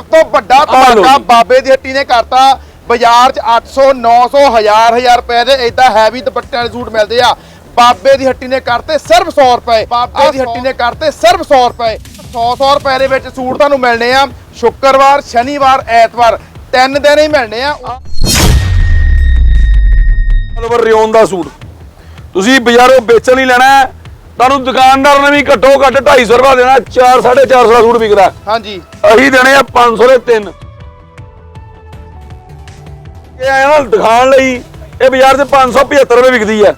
ਸਭ ਤੋਂ ਵੱਡਾ ਧਮਾਕਾ। ਬਾਬੇ ਦੀ ਹੱਟੀ ਨੇ ਕਰਤਾ। ਬਾਜ਼ਾਰ 'ਚ 800 900 1000 1000 ਰੁਪਏ ਦੇ ਇਦਾਂ ਹੈਵੀ ਦੁਪੱਟਿਆਂ ਦੇ ਸੂਟ ਮਿਲਦੇ ਆ। ਬਾਬੇ ਦੀ ਹੱਟੀ ਨੇ ਕਰਤੇ ਸਿਰਫ 100 ਰੁਪਏ। ਬਾਬੇ ਦੀ ਹੱਟੀ ਨੇ ਕਰਤੇ ਸਿਰਫ 100 ਰੁਪਏ। 100 100 ਰੁਪਏ ਦੇ ਵਿੱਚ ਸੂਟ ਤੁਹਾਨੂੰ ਮਿਲਣੇ ਆ। ਸ਼ੁੱਕਰਵਾਰ ਸ਼ਨੀਵਾਰ ਐਤਵਾਰ ਤਿੰਨ ਦਿਨ ਹੀ ਮਿਲਣੇ ਆ। ਰਿਓਨ ਦਾ ਸੂਟ। ਤੁਸੀਂ ਬਾਜ਼ਾਰੋਂ ਵੇਚਣ ਲਈ ਲੈਣਾ ਹੈ, ਤੁਹਾਨੂੰ ਦੁਕਾਨਦਾਰ ਨੇ ਵੀ ਘੱਟੋ ਘੱਟ 250 ਰੁਪਏ ਦੇਣਾ 4 450 ਦਾ ਸੂਟ ਵਿਕਦਾ। ਹਾਂਜੀ। ਅਸੀਂ ਦੇਣੇ ਆ 500 ਦੇ ਤਿੰਨ। ਇਹ ਆਇਆ ਨਾ ਦਿਖਾਣ ਲਈ ਇਹ ਬਾਜ਼ਾਰ 'ਚ 575 ਰੁਪਏ ਵਿਕਦੀ ਹੈ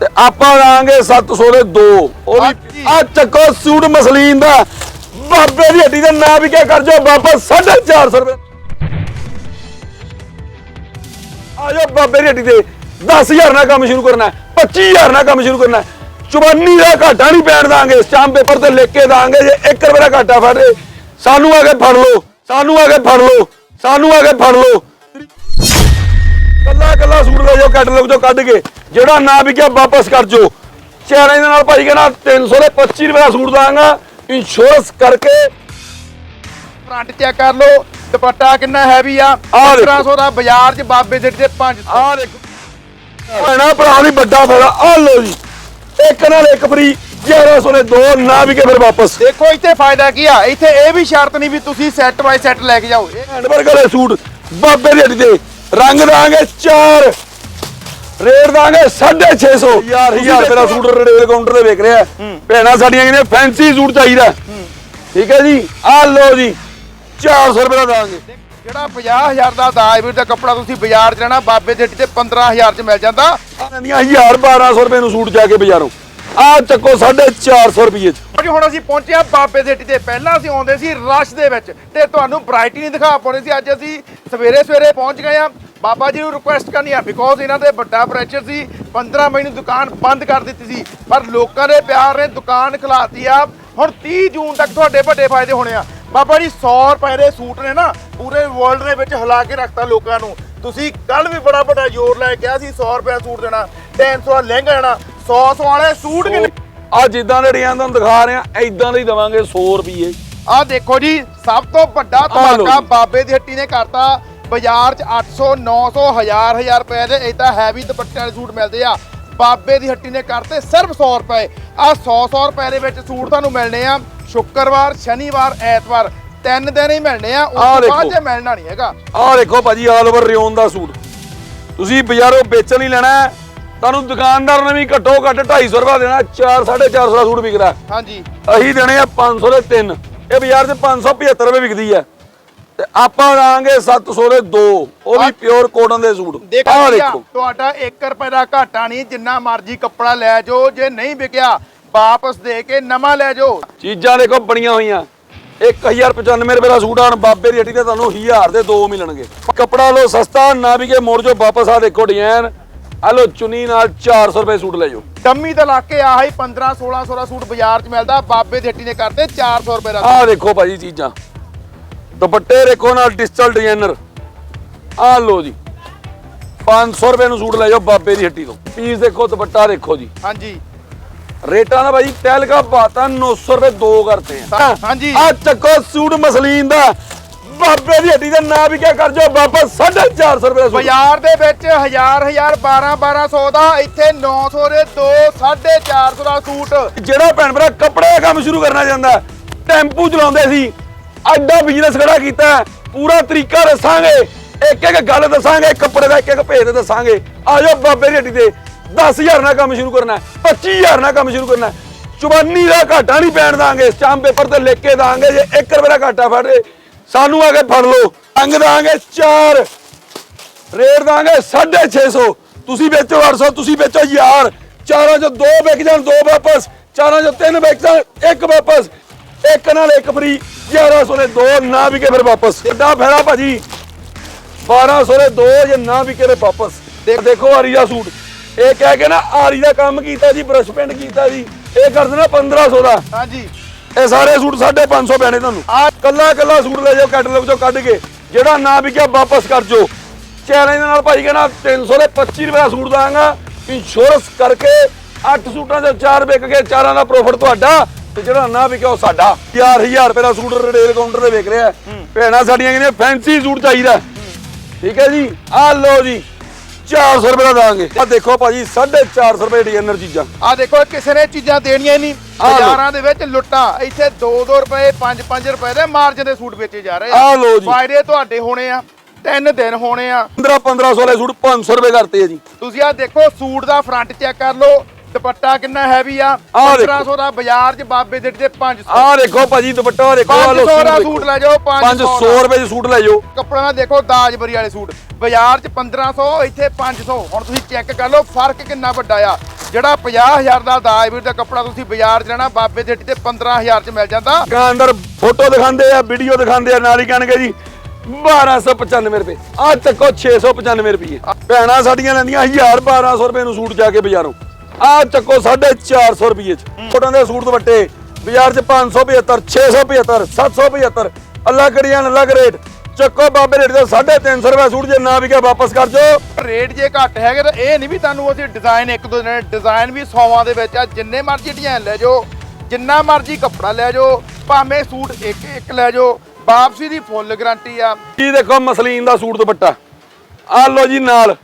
ਤੇ ਆਪਾਂ ਲਾਂਗੇ 700 ਦੇ ਦੋ। ਉਹ। ਵੀ ਆ ਚੱਕੋ ਸੂਟ ਮਸਲੀਨ ਦਾ। ਬਾਬੇ ਦੀ ਹੱਡੀ ਦੇ ਨਾਂ ਵੀ ਕਿਆ ਕਰ ਜੋ ਵਾਪਸ 450 ਰੁਪਏ। ਆ ਜਾਓ ਬਾਬੇ ਦੀ ਹੱਡੀ ਤੇ। 10000 ਨਾਲ ਕੰਮ ਸ਼ੁਰੂ ਕਰਨਾ ਹੈ 25000 ਨਾਲ ਕੰਮ ਸ਼ੁਰੂ ਕਰਨਾ। ਹੈ ਚੁਬਾਨੀ ਦਾ ਘਾਟਾ ਨਹੀਂ ਪੈਣ ਦਾਂਗੇ ਸਟਾਂਪ ਪੇਪਰ ਤੇ ਲਿਖ ਕੇ ਦਾਂਗੇ ਜੇ 1 ਰੁਪਏ ਦਾ ਘਾਟਾ ਫੜ ਸਾਨੂੰ ਆ ਕੇ ਫੜ ਲਓ ਸਾਨੂੰ ਆ ਕੇ ਫੜ ਲਓ ਸਾਨੂੰ ਆ ਕੇ ਫੜ ਲਓ। ਕੱਲਾ ਕੱਲਾ ਸੂਟ ਲੈ ਜਾਓ ਕੈਟਲੌਗ ਚੋਂ ਕੱਢ ਕੇ ਜਿਹੜਾ ਨਾ ਵਿਕਿਆ ਵਾਪਸ ਕਰ ਜੋ ਚੈਲੰਜ ਦੇ ਨਾਲ ਭਾਈ ਕਹਿੰਦਾ 300 ਦੇ 25 ਰੁਪਏ ਦਾ ਸੂਟ ਦਾਂਗਾ ਇੰਸ਼ੋਰੈਂਸ ਕਰਕੇ। ਫਰੰਟ ਚੈੱਕ ਕਰ ਲਓ ਦੁਪੱਟਾ ਕਿੰਨਾ ਹੈਵੀ ਆ ਆਹ ਦੇਖੋ। 1500 ਦਾ ਬਾਜ਼ਾਰ 'ਚ ਬਾਬੇ ਦੇ ਤੇ 500 ਆਹ ਦੇਖੋ। ਭੈਣਾ ਭਰਾ ਦੀ ਵੱਡਾ ਫਾਇਦਾ ਆ ਲਓ ਜੀ। ਇੱਕ ਨਾਲ ਇੱਕ ਫਰੀ 1100 ਦੇ ਦੋ ਨਾ ਵਿਕੇ ਫਿਰ ਵਾਪਸ। ਦੇਖੋ ਇੱਥੇ ਫਾਇਦਾ ਕੀ ਆ? ਇੱਥੇ ਇਹ ਵੀ ਸ਼ਰਤ ਨਹੀਂ ਵੀ ਤੁਸੀਂ ਸੈੱਟ ਬਾਈ ਸੈੱਟ ਲੈ ਕੇ ਜਾਓ। ਇਹ ਹੈਂਡਵਰਕ ਵਾਲੇ ਸੂਟ ਬਾਬੇ ਦੀ ਹੱਡੀ ਤੇ ਰੰਗ ਦਾਂਗੇ 4 ਰੇਟ ਦਾਂਗੇ 650 ਯਾਰ ਹਜ਼ਾਰ ਰੁਪਏ ਦਾ ਸੂਟ ਰੇਲ ਕਾਊਂਟਰ ਤੇ ਵਿਕ ਰਿਹਾ। ਭੈਣਾਂ ਸਾਡੀਆਂ ਕਹਿੰਦੇ ਫੈਂਸੀ ਸੂਟ ਚਾਹੀਦਾ। ਠੀਕ ਹੈ ਜੀ? ਆ ਲਓ ਜੀ 400 ਰੁਪਏ ਦਾ ਦਾਂਗੇ। ਜਿਹੜਾ 50000 ਦਾ ਦਾਇਬੀਰ ਦਾ ਕੱਪੜਾ ਤੁਸੀਂ ਬਾਜ਼ਾਰ 'ਚ ਲੈਣਾ ਬਾਬੇ ਦੇ ਤੇ 15000 'ਚ ਮਿਲ ਜਾਂਦਾ। ਆਂਦੀਆਂ 1000 1200 ਰੁਪਏ ਨੂੰ ਸੂਟ ਜਾ ਕੇ ਬਾਜ਼ਾਰੋਂ। ਆ ਚੱਕੋ 450 ਰੁਪਏ ਚ। ਜੀ ਹੁਣ ਅਸੀਂ ਪਹੁੰਚੇ ਆ ਬਾਬੇ ਦੇ। ਤੇ ਪਹਿਲਾਂ ਅਸੀਂ ਆਉਂਦੇ ਸੀ ਰਸ਼ ਦੇ ਵਿੱਚ ਤੇ ਤੁਹਾਨੂੰ ਵੈਰਾਈਟੀ ਨਹੀਂ ਦਿਖਾ ਪਾਉਣੀ ਸੀ। ਅੱਜ ਅਸੀਂ ਸਵੇਰੇ ਸਵੇਰੇ ਪਹੁੰਚ ਗਏ ਆ ਬਾਬਾ ਜੀ ਨੂੰ ਰਿਕੁਐਸਟ ਕਰਨੀ ਆ ਬਿਕੋਜ਼ ਇਹਨਾਂ ਦੇ ਵੱਡਾ ਪ੍ਰੈਸ਼ਰ ਸੀ। 15 ਮਈ ਨੂੰ ਦੁਕਾਨ ਬੰਦ ਕਰ ਦਿੱਤੀ ਸੀ। ਪਰ ਲੋਕਾਂ ਦੇ ਪਿਆਰ ਨੇ ਦੁਕਾਨ ਖਿਲਾਤੀ ਆ। ਹੁਣ 30 ਜੂਨ ਤੱਕ ਤੁਹਾਡੇ ਵੱਡੇ ਫਾਇਦੇ ਹੋਣੇ ਆ। ਬਾਬਾ ਜੀ 100 ਰੁਪਏ ਦੇ ਸੂਟ ਨੇ ਨਾ ਪੂਰੇ ਵਰਲਡ ਦੇ ਵਿੱਚ ਹਿਲਾ ਕੇ ਰੱਖਤਾ ਲੋਕਾਂ ਨੂੰ। ਤੁਸੀਂ ਕੱਲ ਵੀ ਬੜਾ ਵੱਡਾ ਜ਼ੋਰ ਲੈ ਕੇ ਆ ਸੀ 100 ਰੁਪਏ ਦਾ ਸੂਟ ਦੇਣਾ 300 ਦਾ ਲਹਿੰਗਾ ਦੇਣਾ 100 100 ਵਾਲੇ ਸੂਟ ਕਿੰਨੇ? ਆ ਜਿੱਦਾਂ ਦੇ ਡਿਜ਼ਾਈਨ ਤੁਹਾਨੂੰ ਦਿਖਾ ਰਹੇ ਆ ਐਦਾਂ ਦੇ ਹੀ ਦਵਾਂਗੇ 100 ਰੁਪਏ ਆ ਦੇਖੋ ਜੀ ਸਭ ਤੋਂ ਵੱਡਾ ਧਮਾਕਾ। ਬਾਬੇ ਦੀ ਹੱਟੀ ਨੇ ਕਰਤਾ। ਬਾਜ਼ਾਰ 'ਚ 800 900 1000 1000 ਰੁਪਏ ਦੇ ਇਦਾਂ ਹੈਵੀ ਦੁਪੱਟਿਆਂ ਦੇ ਸੂਟ ਮਿਲਦੇ ਆ। ਬਾਬੇ ਦੀ ਹੱਟੀ ਨੇ ਕਰਤੇ ਸਿਰਫ 100 ਰੁਪਏ। ਆ 100 100 ਰੁਪਏ ਦੇ ਵਿੱਚ ਸੂਟ ਤੁਹਾਨੂੰ ਮਿਲਣੇ ਆ। ਸ਼ੁੱਕਰਵਾਰ ਸ਼ਨੀਵਾਰ ਐਤਵਾਰ ਤਿੰਨ ਦਿਨ ਹੀ ਮਿਲਣੇ ਆ ਉਸ ਆਹ ਤੋਂ ਬਾਅਦ ਦੇਖੋ। ਤੇ ਮਿਲਣਾ ਨਹੀਂ ਹੈਗਾ। ਆਹ ਦੇਖੋ ਭਾਜੀ ਆਲ ਓਵਰ ਰਿਓਨ ਦਾ ਸੂਟ। ਤੁਸੀਂ ਬਾਜ਼ਾਰੋਂ ਵੇਚਣ ਲਈ ਲੈਣਾ ਹੈ, ਤੁਹਾਨੂੰ ਦੁਕਾਨਦਾਰ ਨੇ ਵੀ ਘੱਟੋ ਘੱਟ 250 ਰੁਪਏ ਦੇਣਾ 4 450 ਦਾ ਸੂਟ ਵਿਕਦਾ ਹੈ। ਹਾਂਜੀ। ਅਸੀਂ ਦੇਣੇ ਆ 500 ਦੇ ਤਿੰਨ। ਇਹ ਬਾਜ਼ਾਰ 'ਚ 575 ਰੁਪਏ ਵਿਕਦੀ ਹੈ। ਤੇ ਆਪਾਂ ਦਾਂਗੇ 700 ਦੇ ਦੋ। ਉਹ ਵੀ ਪਿਓਰ ਕੋਟਨ ਦੇ ਸੂਟ। ਦੇਖੋ ਆਹ ਭਈਆ, ਦੇਖੋ। ਤੁਹਾਡਾ 1 ਰੁਪਏ ਦਾ ਘਾਟਾ ਨਹੀਂ ਜਿੰਨਾ ਮਰਜ਼ੀ ਕੱਪੜਾ ਲੈ ਜਾਓ ਜੇ ਨਹੀਂ ਵਿਕਿਆ ਵਾਪਸ ਦੇ ਕੇ ਨਵਾਂ ਲੈ ਜਾਓ। ਚੀਜ਼ਾਂ ਦੇਖੋ ਬਣੀਆਂ ਹੋਈਆਂ। 1095 ਰੁਪਏ ਦਾ ਸੂਟ ਆਣ ਬਾਬੇ ਦੀ ਹੱਟੀ ਤੇ ਤੁਹਾਨੂੰ 1000 ਦੇ ਦੋ ਮਿਲਣਗੇ। ਕੱਪੜਾ ਲੋ ਸਸਤਾ ਨਾ ਵੀ ਕੇ ਮੋੜ ਜੋ ਵਾਪਸ ਆ ਦੇਖੋ ਡਿਜ਼ਾਈਨ ਆ ਲੋ ਚੁੰਨੀ ਨਾਲ 400 ਰੁਪਏ ਸੂਟ ਲੈ ਜਾਓ। ਡੰਮੀ ਤੇ ਲਾ ਕੇ ਆਹੀ 15 1600 ਦਾ ਸੂਟ ਬਾਜ਼ਾਰ 'ਚ ਮਿਲਦਾ ਬਾਬੇ ਦੀ ਹੱਟੀ ਨੇ ਕਰਤੇ 400 ਰੁਪਏ ਦਾ ਆਹ ਦੇਖੋ ਭਾਜੀ ਚੀਜ਼ਾਂ। ਦੁਪੱਟੇ ਦੇਖੋ ਨਾਲ ਡਿਜੀਟਲ ਡਿਜ਼ਾਈਨਰ ਆਹ ਲੋ ਜੀ 500 ਰੁਪਏ ਨੂੰ ਸੂਟ ਲੈ ਜਾਓ ਬਾਬੇ ਦੀ ਹੱਟੀ ਤੋਂ। ਪੀਸ ਦੇਖੋ ਦੁਪੱਟਾ ਦੇਖੋ ਜੀ। ਹਾਂਜੀ। ਰੇਟਾਂ ਦਾ ਭਾਜੀ ਟੈਲ ਕਾ ਬਾਤਾਂ 900 ਰੁਪਏ ਦੋ ਕਰਤੇ ਆ। ਹਾਂਜੀ। ਆ ਚੱਕੋ ਸੂਟ ਮਸਲੀਨ ਦਾ। ਬਾਬੇ ਦੀ ਹੱਡੀ ਦਾ ਨਾਂ ਵੀ ਕਿਆ ਕਰ ਜੋ ਵਾਪਸ 450 ਰੁਪਏ ਦਾ ਸੂਟ। ਬਾਜ਼ਾਰ ਦੇ ਵਿੱਚ 1000 1000 12 1200 ਦਾ ਇੱਥੇ 900 ਦੇ 2 450 ਦਾ ਸੂਟ। ਜਿਹੜਾ ਭੈਣ ਭਰਾ ਕੱਪੜੇ ਦਾ ਕੰਮ ਸ਼ੁਰੂ ਕਰਨਾ ਚਾਹੁੰਦਾ ਟੈਂਪੂ ਚਲਾਉਂਦੇ ਸੀ ਐਡਾ ਬਿਜ਼ਨਸ ਖੜਾ ਕੀਤਾ ਪੂਰਾ ਤਰੀਕਾ ਦੱਸਾਂਗੇ ਇੱਕ ਇੱਕ ਗੱਲ ਦੱਸਾਂਗੇ ਕੱਪੜੇ ਦਾ ਇੱਕ ਇੱਕ ਭੇਦ ਦੱਸਾਂਗੇ। ਆ ਜਾਓ ਬਾਬੇ ਦੀ ਹੱਡੀ ਤੇ 10000 ਨਾਲ ਕੰਮ ਸ਼ੁਰੂ ਕਰਨਾ ਹੈ 25000 ਨਾਲ ਕੰਮ ਸ਼ੁਰੂ ਕਰਨਾ ਹੈ। ਚੁਬਾਨੀ ਦਾ ਘਾਟਾ ਨਹੀਂ ਪੈਣ ਦਾਂਗੇ ਸਟਾਂਪ ਪੇਪਰ ਤੇ ਲਿਖ ਕੇ ਦਾਂਗੇ, ਜੇ 1 ਰੁਪਏ ਦਾ ਘਾਟਾ ਫੜ ਦੇ ਸਾਨੂੰ ਆ ਕੇ ਫੜ ਲਓ। ਅੰਗ ਦਾਂਗੇ 4 ਰੇਟ ਦਾਂਗੇ 650 ਤੁਸੀਂ ਵੇਚੋ 800 ਤੁਸੀਂ ਵੇਚੋ ਯਾਰ ਚਾਰਾਂ ਚੋਂ ਦੋ ਵਿਕ ਜਾਣ, ਦੋ ਵਾਪਸ। ਚਾਰਾਂ ਚੋਂ ਤਿੰਨ ਵਿਕ ਜਾਣ, ਇੱਕ ਵਾਪਸ। ਇੱਕ ਨਾਲ ਇੱਕ ਫਰੀ 1100 ਦੇ ਦੋ ਨਾ ਵਿਕੇ ਫਿਰ ਵਾਪਸ। ਵੱਡਾ ਫਾਇਦਾ ਭਾਜੀ 1200 ਦੇ ਦੋ ਜੇ ਨਾ ਵਿਕੇ ਤੇ ਵਾਪਸ। ਦੇਖੋ ਆਰੀ ਦਾ ਸੂਟ। ਇਹ ਕਹਿ ਕੇ ਨਾ ਆਰੀ ਦਾ ਕੰਮ ਕੀਤਾ ਜੀ ਬਰਸ਼ ਪੈਂਟ ਕੀਤਾ ਜੀ। ਇਹ ਕਰ ਦੇਣਾ 1500 ਦਾ। ਹਾਂਜੀ। ਇਹ ਸਾਰੇ ਸੂਟ 550 ਪੈਣੇ ਤੁਹਾਨੂੰ। ਆ ਕੱਲਾ ਕੱਲਾ ਸੂਟ ਲੈ ਜਾਓ ਕੈਟਲੌਗ ਚੋਂ ਕੱਢ ਕੇ। ਜਿਹੜਾ ਨਾ ਵਿਕਿਆ ਵਾਪਸ ਕਰ ਜੋ ਚੈਲੰਜ ਦੇ ਨਾਲ ਭਾਈ ਕਹਿੰਦਾ 300 ਦੇ 25 ਰੁਪਏ ਦਾ ਸੂਟ ਦਾਂਗਾ। ਇੰਸ਼ੋਰੈਂਸ ਕਰਕੇ 8 ਸੂਟਾਂ ਚੋਂ 4 ਵਿਕ ਗਏ ਚਾਰਾਂ ਦਾ ਪ੍ਰੋਫਿਟ ਤੁਹਾਡਾ। ਤੇ ਜਿਹੜਾ ਨਾ ਵਿਕਿਆ ਉਹ ਸਾਡਾ। 4000 ਰੁਪਏ ਦਾ ਸੂਟ ਰਿਟੇਲ ਕਾਊਂਟਰ ਤੇ ਵਿਕ ਰਿਹਾ। ਭੈਣਾਂ ਸਾਡੀਆਂ ਕਹਿੰਦੀਆਂ ਫੈਂਸੀ ਸੂਟ ਚਾਹੀਦਾ। ਠੀਕ ਹੈ ਜੀ? ਆ ਲਓ ਜੀ। 400 ਰੁਪਏ ਦਾ ਦਾਂਗੇ। ਆ ਦੇਖੋ ਭਾਜੀ 450 ਰੁਪਏ ਡਿਜ਼ਾਈਨਰ ਚੀਜ਼ਾਂ। ਆ ਦੇਖੋ ਕਿਸੇ ਨੇ ਚੀਜ਼ਾਂ ਦੇਣੀਆਂ ਨਹੀਂ। ਬਾਜ਼ਾਰਾਂ ਦੇ ਵਿੱਚ ਲੁੱਟਾਂ। ਇੱਥੇ 2-2 ਰੁਪਏ 5-5 ਰੁਪਏ ਦੇ ਮਾਰਜਨ ਦੇ ਸੂਟ ਵੇਚੇ ਜਾ ਰਹੇ ਆਹ ਲਓ ਜੀ। ਫਾਇਦੇ ਤੁਹਾਡੇ ਹੋਣੇ ਆ ਤਿੰਨ ਦਿਨ ਹੋਣੇ ਆ। 15 1500 ਵਾਲੇ ਸੂਟ 500 ਰੁਪਏ ਕਰਤੇ ਆ ਜੀ। ਤੁਸੀਂ ਆ ਦੇਖੋ ਸੂਟ ਦਾ ਫਰੰਟ ਚੈੱਕ ਕਰ ਲਓ। ਦੁਪੱਟਾ ਕਿੰਨਾ ਹੈਵੀ ਆ? ਆਹ ਦੇਖੋ। 1500 ਦਾ ਬਾਜ਼ਾਰ 'ਚ ਬਾਬੇ ਦੇ ਤੇ 500 ਆ ਦੇਖੋ ਭਾਜੀ ਦੁਪੱਟਾ ਆਹ ਦੇਖੋ ਆ ਲਓ 500 ਦਾ। ਸੂਟ ਲੈ ਜਾਓ 500 500 ਰੁਪਏ ਦੇ ਸੂਟ ਲੈ ਜਾਓ। ਕੱਪੜਾ ਨਾ ਦੇਖੋ ਦਾਜਬਰੀ ਵਾਲੇ ਸੂਟ। ਬਾਜ਼ਾਰ 'ਚ 1500 ਇੱਥੇ 500 ਹੁਣ ਤੁਸੀਂ ਚੈੱਕ ਕਰ ਲਓ ਫ਼ਰਕ ਕਿੰਨਾ ਵੱਡਾ ਆ। ਜਿਹੜਾ 50000 ਦਾ ਦਾਜਬਰੀ ਦਾ ਕੱਪੜਾ ਤੁਸੀਂ ਬਾਜ਼ਾਰ 'ਚ ਲੈਣਾ ਬਾਬੇ ਦੇ ਤੇ 15000 'ਚ ਮਿਲ ਜਾਂਦਾ। ਅੰਦਰ ਫੋਟੋ ਦਿਖਾਉਂਦੇ ਆ ਵੀਡੀਓ ਦਿਖਾਉਂਦੇ ਆ ਨਾਲ ਹੀ ਕਹਿਣਗੇ ਜੀ 1295 ਰੁਪਏ। ਆ ਚੱਕੋ 695 ਰੁਪਏ। ਭੈਣਾਂ ਸਾਡੀਆਂ ਲੈਂਦੀਆਂ 1000 1200 ਰੁਪਏ ਨੂੰ ਸੂਟ ਜਾ ਕੇ ਬਾਜ਼ਾਰੋਂ। ਆ ਚੱਕੋ 450 ਰੁਪਏ ਚ। ਫੋਟੋਆਂ ਦੇ ਸੂਟ ਦੁਪੱਟੇ ਬਾਜ਼ਾਰ ਚ 575 675 775 ਅੱਲਾ ਕੜੀਆਂ ਅਲੱਗ ਰੇਟ ਚੱਕੋ ਬਾਬੇ ਰੇਟ ਦੇ 350 ਰੁਪਏ ਸੂਟ ਜੇ ਨਾ ਵਿਕਿਆ ਵਾਪਸ ਕਰ ਜਾਓ। ਰੇਟ ਜੇ ਘੱਟ ਹੈਗੇ ਤਾਂ ਇਹ ਨਹੀਂ ਵੀ ਤੁਹਾਨੂੰ ਅਸੀਂ ਡਿਜ਼ਾਈਨ ਇੱਕ ਦੋ ਦਿਨ ਡਿਜ਼ਾਈਨ ਵੀ ਸੌਵਾਂ ਦੇ ਵਿੱਚ ਆ ਜਿੰਨੇ ਮਰਜ਼ੀ ਡਿਜ਼ਾਈਨ ਲੈ ਜਾਓ ਜਿੰਨਾ ਮਰਜ਼ੀ ਕੱਪੜਾ ਲੈ ਜਾਓ ਭਾਵੇਂ ਸੂਟ ਇੱਕ ਇੱਕ ਲੈ ਜਾਓ ਵਾਪਸੀ ਦੀ ਫੁੱਲ ਗਾਰੰਟੀ ਆ। ਕੀ ਦੇਖੋ ਮਸਲੀਨ ਦਾ ਸੂਟ ਦੁਪੱਟਾ? ਆ ਲੋ ਜੀ ਨਾਲ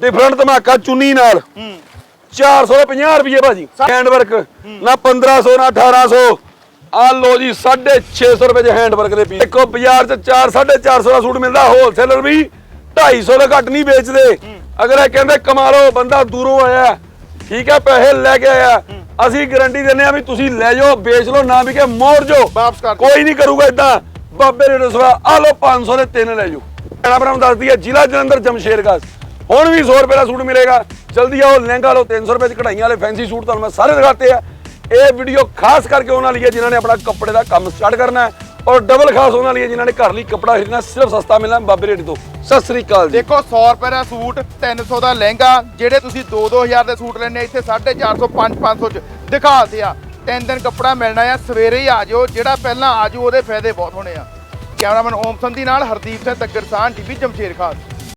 ਡਿਫਰੈਂਟ ਧਮਾਕਾ ਚੁੰਨੀ ਨਾਲ। 450 ਰੁਪਏ ਭਾਜੀ। ਹੈਂਡ ਵਰਕ ਨਾ 1500 ਨਾ 1800 ਆ ਲੋ ਜੀ 650 ਰੁਪਏ ਦੇ ਹੈਂਡ ਵਰਕ ਦੇ ਪੀਸ ਦੇਖੋ ਬਾਜ਼ਾਰ 'ਚ 4 450 ਦਾ ਸੂਟ ਮਿਲਦਾ ਹੋਲਸੇਲਰ ਵੀ 250 ਤੋਂ ਘੱਟ ਨਹੀਂ ਵੇਚਦੇ। ਅਗਰ ਇਹ ਕਹਿੰਦੇ ਕਮਾ ਲਓ ਬੰਦਾ ਦੂਰੋਂ ਆਇਆ ਠੀਕ ਹੈ ਪੈਸੇ ਲੈ ਕੇ ਆਇਆ ਅਸੀਂ ਗਾਰੰਟੀ ਦਿੰਦੇ ਆ ਵੀ ਤੁਸੀਂ ਲੈ ਜਾਓ ਵੇਚ ਲਓ ਨਾ ਵਿਕੇ ਮੋੜ ਜਾਓ। ਵਾਪਸ ਕਰ। ਕੋਈ ਨਹੀਂ ਕਰੂਗਾ ਇਦਾਂ ਬਾਬੇ ਰੇਡੋ ਸਵਾ ਆ ਲਓ 500 ਦੇ ਤਿੰਨ ਲੈ ਜਾਓ। ਕਹਿਣਾ ਬਰਾਮ ਦੱਸਦੀ ਹੈ ਜ਼ਿਲ੍ਹਾ ਜਲੰਧਰ ਜਮਸ਼ੇਰਗਾਸ ਹੁਣ ਵੀ 100 ਰੁਪਏ ਦਾ ਸੂਟ ਮਿਲੇਗਾ। ਜਲਦੀ ਆਓ, ਲਹਿੰਗਾ ਲਓ 300 ਰੁਪਏ ਚ ਕਢਾਈਆਂ ਵਾਲੇ ਫੈਂਸੀ ਸੂਟ ਤੁਹਾਨੂੰ ਮੈਂ ਸਾਰੇ ਦਿਖਾਤੇ ਆ। ਇਹ ਵੀਡੀਓ ਖਾਸ ਕਰਕੇ ਉਹਨਾਂ ਲਈ ਹੈ ਜਿਨ੍ਹਾਂ ਨੇ ਆਪਣਾ ਕੱਪੜੇ ਦਾ ਕੰਮ ਸਟਾਰਟ ਕਰਨਾ ਹੈ ਔਰ ਡਬਲ ਖਾਸ ਉਹਨਾਂ ਲਈ ਹੈ ਜਿਨ੍ਹਾਂ ਨੇ ਘਰ ਲਈ ਕੱਪੜਾ ਖਰੀਦਣਾ ਸਿਰਫ ਸਸਤਾ ਮਿਲਣਾ ਬਾਬੇ ਰੇਟ ਤੋਂ ਸਤਿ ਸ੍ਰੀ ਅਕਾਲ ਜੀ। ਦੇਖੋ 100 ਰੁਪਏ ਦਾ ਸੂਟ 300 ਦਾ ਲਹਿੰਗਾ, ਜਿਹੜੇ ਤੁਸੀਂ 2-2000 ਦੇ ਸੂਟ ਲੈਣੇ ਇੱਥੇ 450 5-500 ਚ ਦਿਖਾਤੇ ਆ। ਤਿੰਨ ਦਿਨ ਕੱਪੜਾ ਮਿਲਣਾ ਆ, ਸਵੇਰੇ ਹੀ ਆ ਜਾਓ, ਜਿਹੜਾ ਪਹਿਲਾਂ ਆ ਜਾਓ ਉਹਦੇ ਫਾਇਦੇ ਬਹੁਤ ਹੋਣੇ ਆ। ਕੈਮਰਾਮੈਨ ਓਮ ਸੰਧੀ ਨਾਲ ਹਰਦੀਪ ਸਿੰਘ, ਤੱਕਰਸਾਨ ਟੀਵੀ ਜਮਸ਼ੇਰ ਖਾਸ।